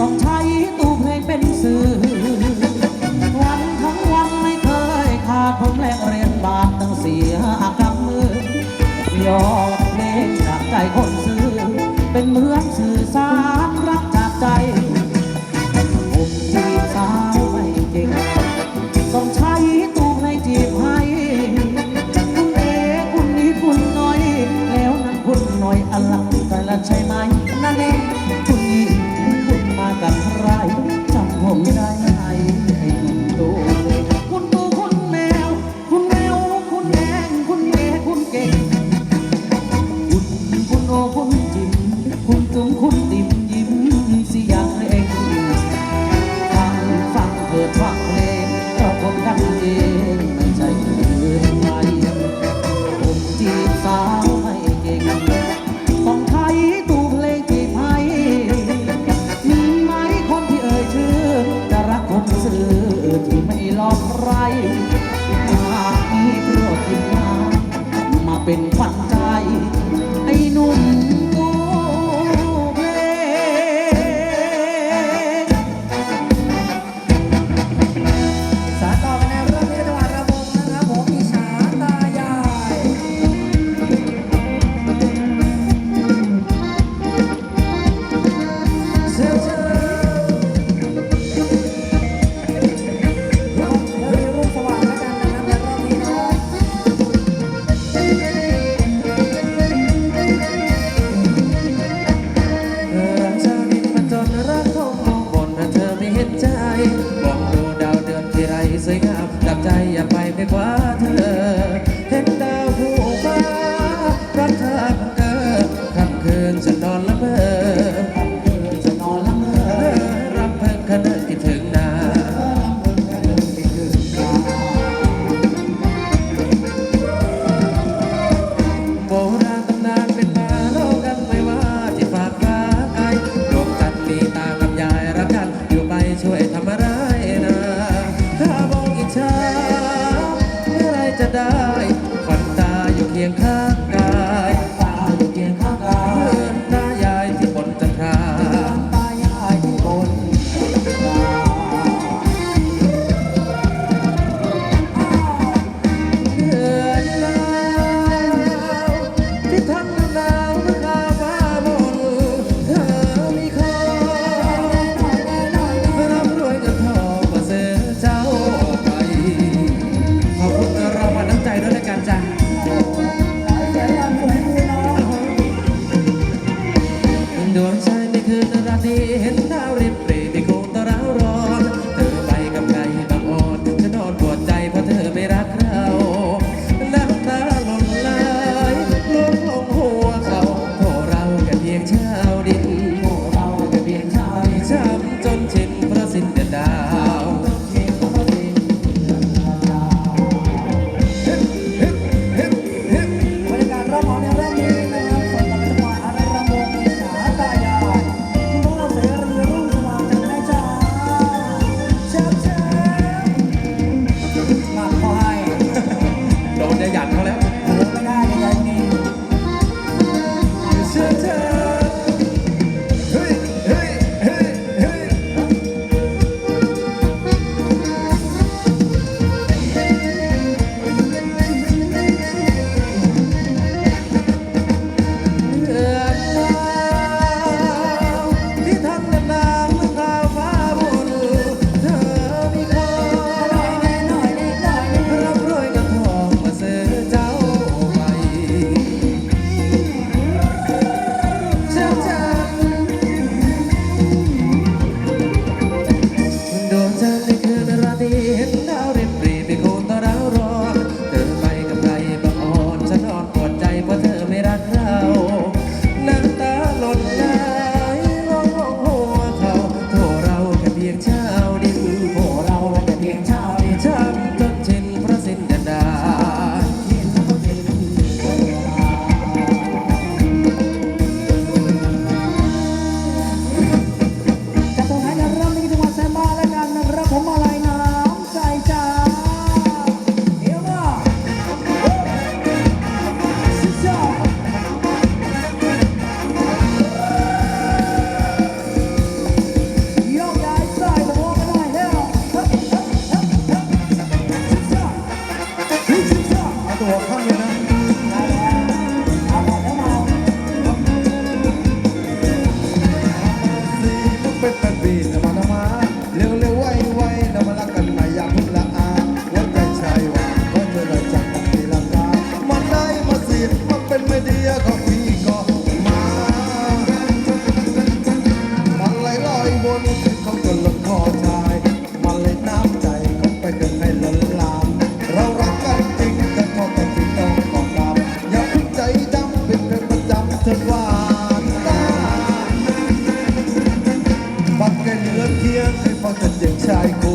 ต้องใช้ตู้เพลงเป็นสื่อ วันทั้งวันไม่เคยขาดผมแลกเรียนบาทตั้งเสียกับมือยอม แ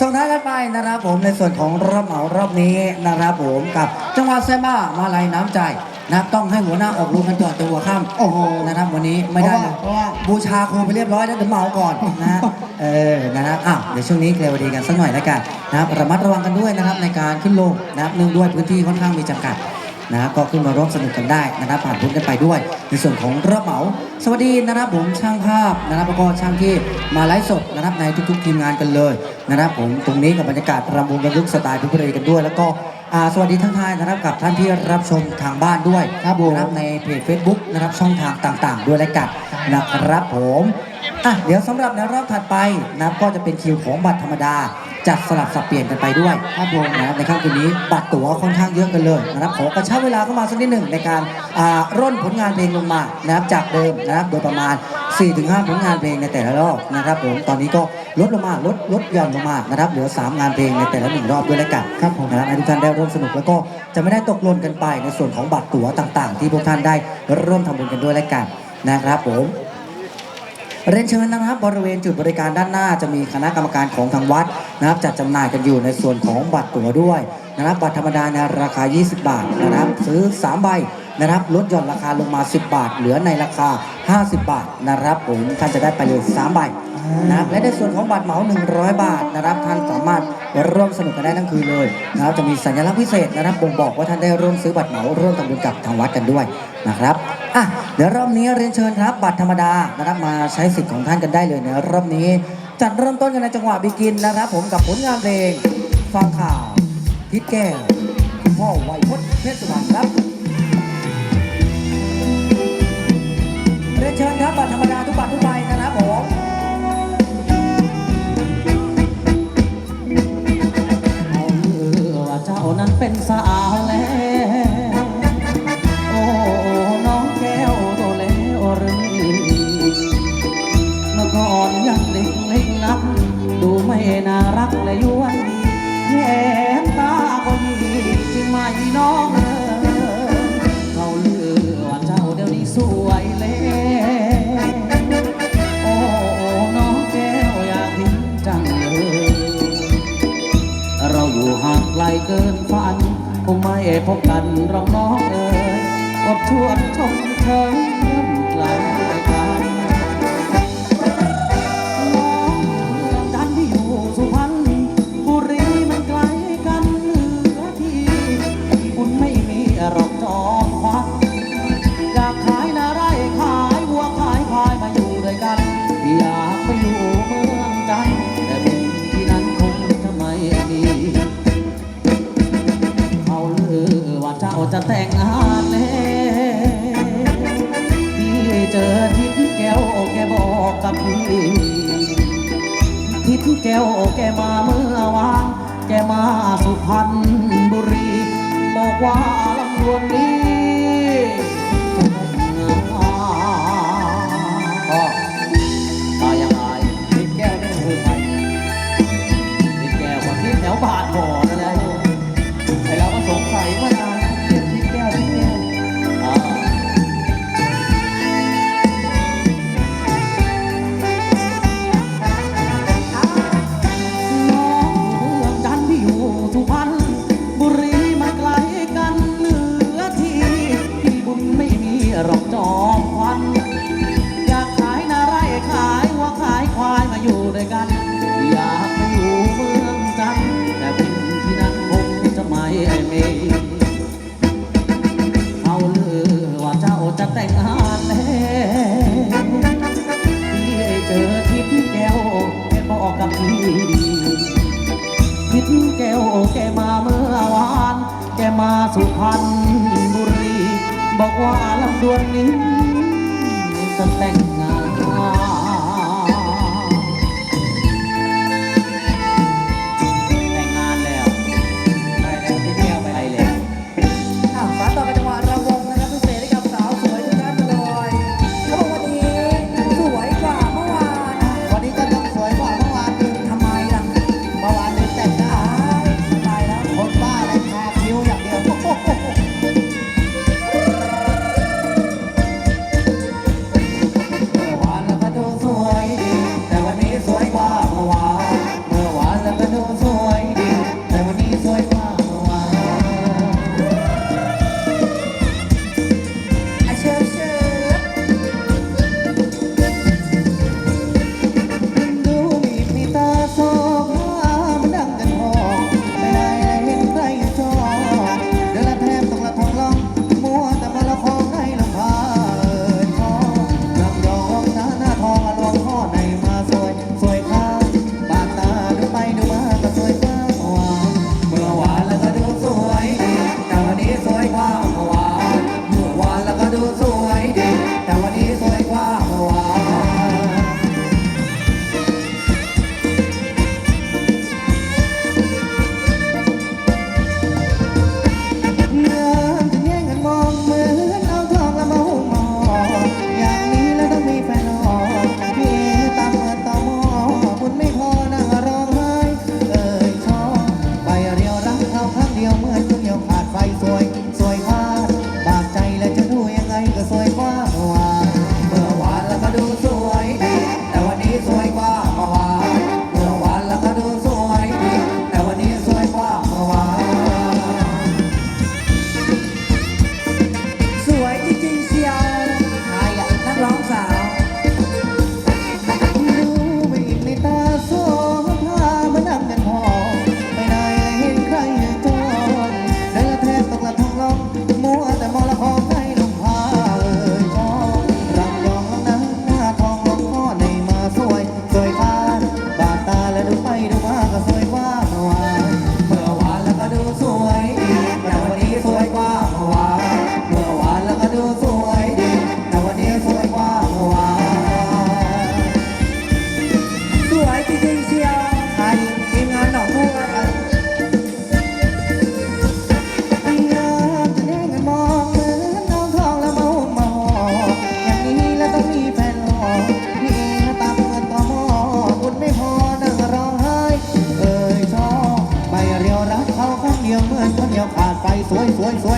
ส่งท้ายกันไปนะครับผมในส่วนของรอบเหมารอบนี้นะครับผมกับจังหวัดเซมามาลัยน้ำใจนะครับต้องให้หัวหน้าออกรูปกันก่อนตัวค่ำโอ้โหนะครับวันนี้ไม่ได้เลยเพราะว่าบูชาครูไปเรียบร้อยแล้วเดี๋ยวเหมาก่อนนะฮะเออนะครับอ้าวเดี๋ยวช่วงนี้เคลียร์วดีกันสักหน่อยแล้วกันนะครับระมัดระวังกันด้วยนะครับในการขึ้นลงนะครับเนื่องด้วยพื้นที่ค่อนข้างมีจำกัด นะครับก็ขึ้นมาร่วมสนุกกันได้นะครับผ่านพ้นกันไปด้วย ในส่วนของรอบเหมา สวัสดีนะครับผมช่างภาพนะครับแล้วก็ช่างที่มาไลฟ์สดนะครับในทุก ๆ ทีมงานกันเลยนะครับผมตรงนี้กับบรรยากาศรำวงระลึกสไตล์พิบุรีกันด้วย แล้วก็อ่าสวัสดีทั้งทายนะครับกับท่านที่รับชมทางบ้านด้วยครับผมนะครับในเพจ Facebook นะครับช่องทางต่างๆ ด้วยและกันนะครับผมอะเดี๋ยวสำหรับในรอบถัดไปนะครับก็จะเป็นคิวของบัตรธรรมดา จัดสลับสับเปลี่ยนกันไปด้วยครับผมนะครับในค่ำคืนนี้บัตรตั๋วค่อนข้างเยอะกันเลยนะครับขอกระชับเวลาเข้ามาสักนิดหนึ่งในการร่นผลงานเพลงลงมานะครับจากเดิมนะครับโดยประมาณ 4-5 ผลงานเพลงในแต่ละรอบนะครับผมตอนนี้ก็ลดลงมาลดลดหย่อนลงมานะครับเหลือ 3 งานเพลงในแต่ละหนึ่งรอบด้วยแล้วกันครับผมนะครับให้ทุกท่านได้ร่วมสนุกแล้วก็จะไม่ได้ตกหล่นกันไปในส่วนของบัตรตั๋วต่าง ๆ ที่พวกท่านได้ร่วมทำบุญกันด้วยแล้วกันนะครับผม เรียนเชิญนะครับบริเวณจุดบริการด้านหน้าจะมีคณะกรรมการของทางวัดนะครับจัดจำหน่ายกันอยู่ในส่วนของบัตรตั๋วด้วยนะครับบัตรธรรมดาในราคา 20 บาทนะครับซื้อ 3 ใบ นะครับลดหย่อนราคาลงมา 10 บาท เหลือในราคา 50 บาทนะครับผมท่านจะได้ไปเลย3ใบนะครับและในส่วนของบัตรเหมา 100 บาทนะครับ ท่านสามารถร่วมสนุกกันได้ทั้งคืนเลยนะครับจะมีสัญลักษณ์พิเศษนะครับบ่งบอกว่าท่านได้ร่วมซื้อบัตรเหมาร่วมทำบุญกับทางวัดกันด้วยนะครับอะเดี๋ยวรอบนี้เรียนเชิญครับ บัตรธรรมดานะครับมาใช้สิทธิ์ของท่านกันได้เลยในรอบนี้จัดเริ่มต้นกันในจังหวะบิกินนะครับ ผมกับผลงานเพลงฟังข่าวทิศแก้วคุณพ่อไวยพจน์เพชรสุพรรณครับ เชิญครับบัตรธรรมดาทุกบัตรทุกใบนะครับผมว่าเจ้านั้นเป็นสาวแล้วโอ้น้องแก้วโตแล้วหรือเมื่อก่อนยังเล็กเล็กนัก ดูไม่น่ารักเละยวน พบกันรองน้องเอ๋ยอดชวนชมเชยเยี่ยมไกล แน่พี่เจอทิพย์แก้วแกบอกกับพี่ทิพย์แก้วแกมาเมื่อวานแกมาสุพรรณบุรี บอกว่าลำดวนนี้แถวบาทบ่อนั่นแหละไอเราก็สงสัยว่า สวยค่ะบ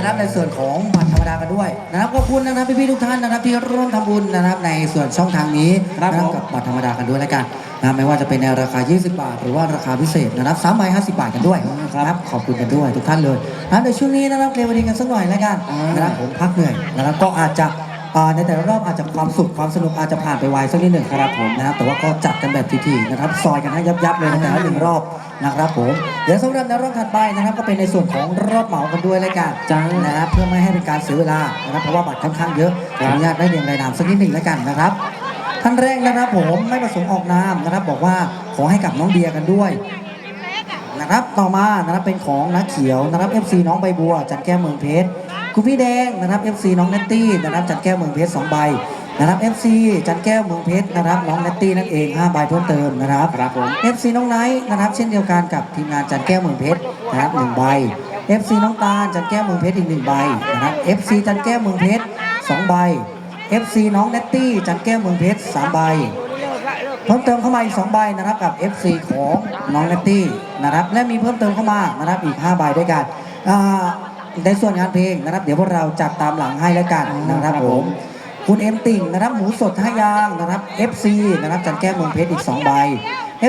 นกันไปนะครับในส่วนของบัตรธรรมดากันด้วยนะครับขอบคุณนะครับพี่ๆทุกท่านนะครับที่ร่วมทำบุญนะครับในส่วนช่องทางนี้ครับนะผมกับบัตรธรรมดากันด้วยแล้วกันนะครับไม่ว่าจะเป็นในราคา 20 บาท หรือว่าราคาพิเศษนะครับ3ใบ50 บาทกันด้วยนะครับขอบคุณกันด้วยทุกท่านเลยนะครับในช่วงนี้นะครับเรวันนี้กันสักหน่อยแล้วกันนะครับผมพักเหนื่อยนะครับก็อาจจะ อ่าในแต่ละรอบอาจจะความสุขความสนุกอาจจะผ่านไปไวสักนิดหนึ่งครับผมนะครับแต่ว่าก็จัดกันแบบทีๆนะครับซอยกันให้ยับๆเลยในแต่ละหนึ่งรอบนะครับผมเดี๋ยวสำหรับในรอบถัดไปนะครับก็เป็นในส่วนของรอบเหมากันด้วยแล้วกันจ้านะครับเพื่อไม่ให้เป็นการเสียเวลานะครับเพราะว่าบัตรค่อนข้างเยอะขออนุญาตได้เรียงรายนามสักนิดหนึ่งแล้วกันนะครับท่านแรกนะครับผมไม่ประสงค์ออกนามนะครับ บอกว่าขอให้กับน้องเดียกันด้วยนะครับต่อมานะครับเป็นของนักเขียวนะครับ FC น้องใบบัวจัดแก้วเมืองเพชร คุณพี่แดงนะครับ FC น้องเนตตี้นะครับจัดแก้วเมืองเพชรสองใบนะครับ FC จันแก้วเมืองเพชรนะครับน้องเนตตี้นั่นเอง5ใบเพิ่มเติมนะครับครับผม FC น้องไนท์นะครับเช่นเดียวกันกับทีมงานจันแก้วเมืองเพชรนะครับหนึ่งใบ FC น้องตาลจันแก้วเมืองเพชรอีกหนึ่งใบนะครับ FC จันแก้วเมืองเพชรสองใบ FC น้องเนตตี้จันแก้วเมืองเพชรสามใบเพิ่มเติมเข้ามาอีก2ใบนะครับกับ FC ของน้องเนตตี้นะครับและมีเพิ่มเติมเข้ามานะครับอีก 5 ใบด้วยกันอ่า ในส่วนงานเพลงนะครับ เดี๋ยวพวกเราจัดตามหลังให้แล้วกันนะครับผม คุณเอ็มติ่งนะครับหมูสดท่ายางนะครับ FC นะครับจันแก้วเมืองเพชรอีก 2 ใบ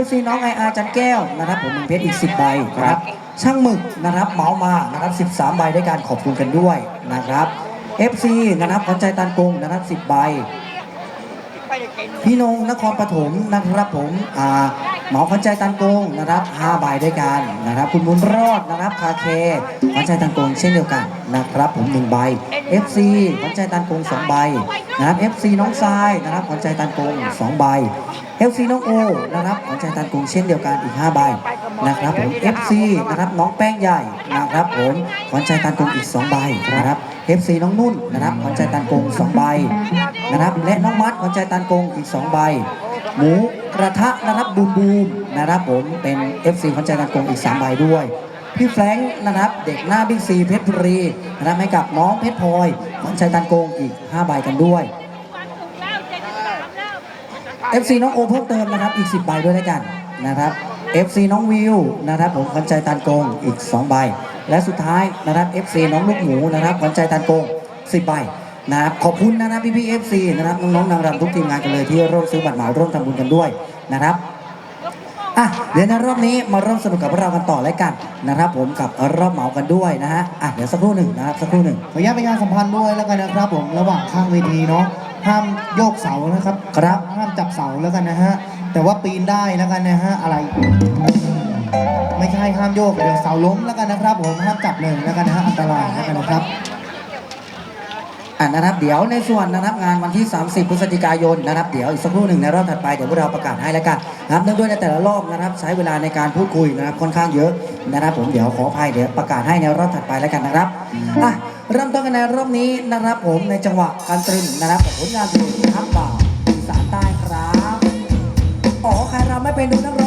FC น้องไออาจันแก้วนะครับ ผมเมืองเพชรอีก 10 ใบนะครับ ช่างหมึกนะครับเหมามานะครับ 13 ใบด้วยการขอบคุณกันด้วยนะครับ FC นะครับขวัญใจตันกงนะครับ 10 ใบพี่นงนครปฐมนะครับผมอ่า หมอขวัญใจตันโกงนะครับ5ใบด้วยกันนะครับ คุณบุญรอดนะครับคาเคขวัญใจตันโกงเช่นเดียวกันนะครับ ผม1ใบ FC ขวัญใจตันโกง2ใบนะครับ FC น้องทรายนะครับขวัญใจตันโกง2ใบ FC น้องโอนะครับขวัญใจตันโกงเช่นเดียวกันอีก5ใบนะครับผม FC นะครับน้องแป้งใหญ่นะครับผมขวัญใจตันโกงอีก2ใบนะครับ FC น้องนุ่นนะครับขวัญใจตันโกง2ใบนะครับและน้องมัดขวัญใจตันโกงอีก2ใบหมูกระทะนะครับบูมบูมนะครับผมเป็น FC ขวัญใจตันโกงอีก3ใบด้วยพี่แฟรงค์นะครับเด็กหน้าบิ๊กซีเพชรบุรีนะครับให้กับน้องเพชรพลอยขวัญใจตันโกงอีก5ใบกันด้วย FC น้องโอเพิ่มเติมนะครับอีก 10 ใบด้วยด้วยกันนะครับ FC น้องวิวนะครับผมขวัญใจตันโกงอีก 2 ใบ และสุดท้ายนะครับ FC น้องลูกหมูนะครับขวัญใจตันโกง 10 ใบนะครับขอบคุณนะครับพี่พี่ๆ FC นะครับน้องๆนางรำทุกทีมงานกันเลยที่ร่วมซื้อบัตรเหมาร่วมทำบุญกันด้วยนะครับอะเดี๋ยวในรอบนี้มาร่วมสนุกกับพวกเรากันต่อแล้วกันนะครับ ผมกับรอบเหมากันด้วยนะฮะอะเดี๋ยวสักครู่หนึ่งนะครับสักครู่หนึ่ง ขออนุญาตประชาสัมพันธ์ด้วยแล้วกันนะครับผมระหว่างข้างเวทีเนาะ ห้ามโยกเสานะครับ ครับห้ามจับเสาแล้วกันนะฮะ แต่ว่าปีนได้แล้วกันนะฮะ อะไร ไม่ใช่ห้ามโยกเดี๋ยวเสาล้มแล้วกันนะครับผมห้ามจับเลยแล้วกันนะฮะอันตรายแล้วกันนะครับอะนะครับเดี๋ยวในส่วนนะครับงานวันที่ 30 พฤศจิกายนนะครับเดี๋ยวอีกสักครู่หนึ่งในรอบถัดไปเดี๋ยวพวกเราประกาศให้แล้วกันนะครับเนื่องด้วยในแต่ละรอบนะครับใช้เวลาในการพูดคุยนะครับค่อนข้างเยอะนะครับผมเดี๋ยวขออภัยเดี๋ยวประกาศให้ในรอบถัดไปแล้วกันนะครับอะ เริ่มต้นกันในรอบนี้นะครับผมในจังหวะการตรึมนะครับผลงานเพลงทักบ่าวสารใต้ครับอ๋อใครเราไม่เป็นดูนัก